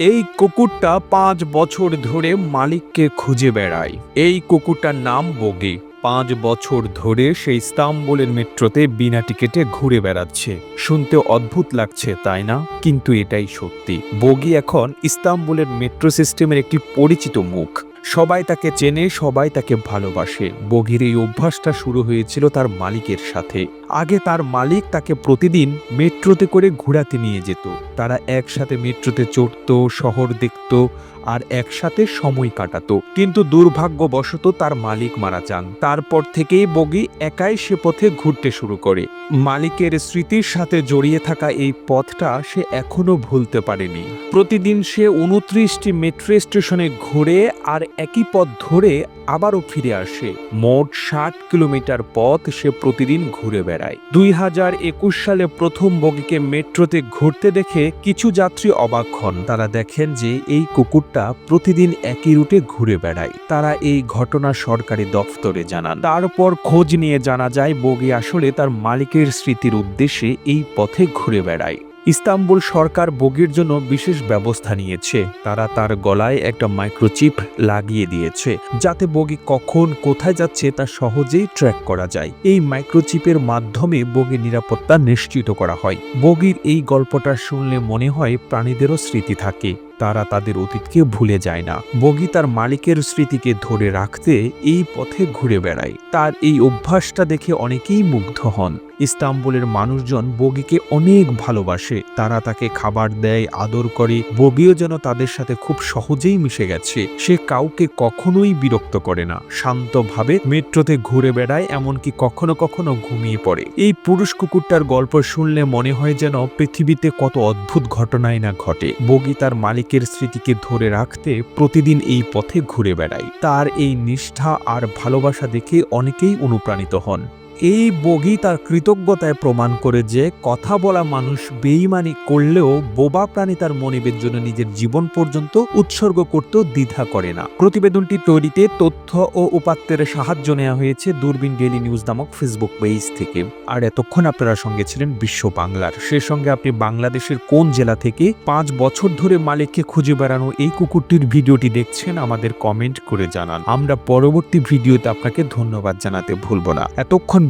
এই কুকুরটা পাঁচ বছর ধরে মালিককে খুঁজে বেড়ায়। এই কুকুরটার নাম বগি। পাঁচ বছর ধরে সেই ইস্তাম্বুলের মেট্রোতে বিনা টিকেটে ঘুরে বেড়াচ্ছে। শুনতে অদ্ভুত লাগছে, তাই না? কিন্তু এটাই সত্যি। বগি এখন ইস্তাম্বুলের মেট্রো সিস্টেমের একটি পরিচিত মুখ। সবাই তাকে চেনে, সবাই তাকে ভালোবাসে। বগির এই অভ্যাসটা শুরু হয়েছিল তার মালিকের সাথে। আগে তার মালিক তাকে প্রতিদিন মেট্রোতে করে ঘোরাতে নিয়ে যেত। তারা একসাথে মেট্রোতে চড়তো, শহর দেখত আর একসাথে সময় কাটাতো। কিন্তু দুর্ভাগ্যবশত তার মালিক মারা যান। তারপর থেকেই বগি একাই সে পথে ঘুরতে শুরু করে। মালিকের স্মৃতির সাথে জড়িয়ে থাকা এই পথটা সে এখনও ভুলতে পারেনি। প্রতিদিন সে উনত্রিশটি মেট্রো স্টেশনে ঘুরে আর একই পথ ধরে আবারও ফিরে আসে। মোট ষাট কিলোমিটার পথ সে প্রতিদিন ঘুরে বেড়ায়। দুই হাজার একুশ সালে প্রথম বগিকে মেট্রোতে ঘুরতে দেখে কিছু যাত্রী অবাক হন। তারা দেখেন যে এই কুকুরটা প্রতিদিন একই রুটে ঘুরে বেড়ায়। তারা এই ঘটনা সরকারি দফতরে জানান। তারপর খোঁজ নিয়ে জানা যায়, বগি আসলে তার মালিকের স্মৃতির উদ্দেশ্যে এই পথে ঘুরে বেড়ায়। ইস্তাম্বুল সরকার বগির জন্য বিশেষ ব্যবস্থা নিয়েছে। তারা তার গলায় একটা মাইক্রোচিপ লাগিয়ে দিয়েছে, যাতে বগি কখন কোথায় যাচ্ছে তা সহজেই ট্র্যাক করা যায়। এই মাইক্রোচিপের মাধ্যমে বগির নিরাপত্তা নিশ্চিত করা হয়। বগির এই গল্পটা শুনলে মনে হয় প্রাণীদেরও স্মৃতি থাকে। তারা তাদের অতীতকে ভুলে যায় না। বগি তার মালিকের স্মৃতিকে ধরে রাখতে এই পথে ঘুরে বেড়ায়। তার এই অভ্যাসটা দেখে অনেকেই মুগ্ধ হন। ইস্তাম্বুলের মানুষজন বগিকে অনেক ভালোবাসে। তারা তাকে খাবার দেয়, আদর করে। বগিও যেন তাদের সাথে খুব সহজেই মিশে গেছে। সে কাউকে কখনোই বিরক্ত করে না। শান্তভাবে মেট্রোতে ঘুরে বেড়ায়, এমনকি কখনো কখনো ঘুমিয়ে পড়ে। এই পুরুষ কুকুরটার গল্প শুনলে মনে হয় যেন পৃথিবীতে কত অদ্ভুত ঘটনাই না ঘটে। বগি তার মালিকের স্মৃতিকে ধরে রাখতে প্রতিদিন এই পথে ঘুরে বেড়ায়। তার এই নিষ্ঠা আর ভালোবাসা দেখে অনেকেই অনুপ্রাণিত হন। এই বগি তার কৃতজ্ঞতায় প্রমাণ করে যে কথা বলা মানুষ বেইমানি করলেও বোবা প্রাণী তার মনিবের জন্য নিজের জীবন পর্যন্ত উৎসর্গ করতেও দ্বিধা করে না। প্রতিবেদনটি তৈরিতে তথ্য ও উপাত্তের সাহায্য নেওয়া হয়েছে দূরবীন ডেইলি নিউজ নামক ফেসবুক পেজ থেকে। আর এতক্ষণ আপনারা সঙ্গে ছিলেন বিশ্ব বাংলার। সে সঙ্গে আপনি বাংলাদেশের কোন জেলা থেকে পাঁচ বছর ধরে মালিককে খুঁজে বেড়ানো এই কুকুরটির ভিডিওটি দেখছেন আমাদের কমেন্ট করে জানান। আমরা পরবর্তী ভিডিওতে আপনাকে ধন্যবাদ জানাতে ভুলব না। এতক্ষণ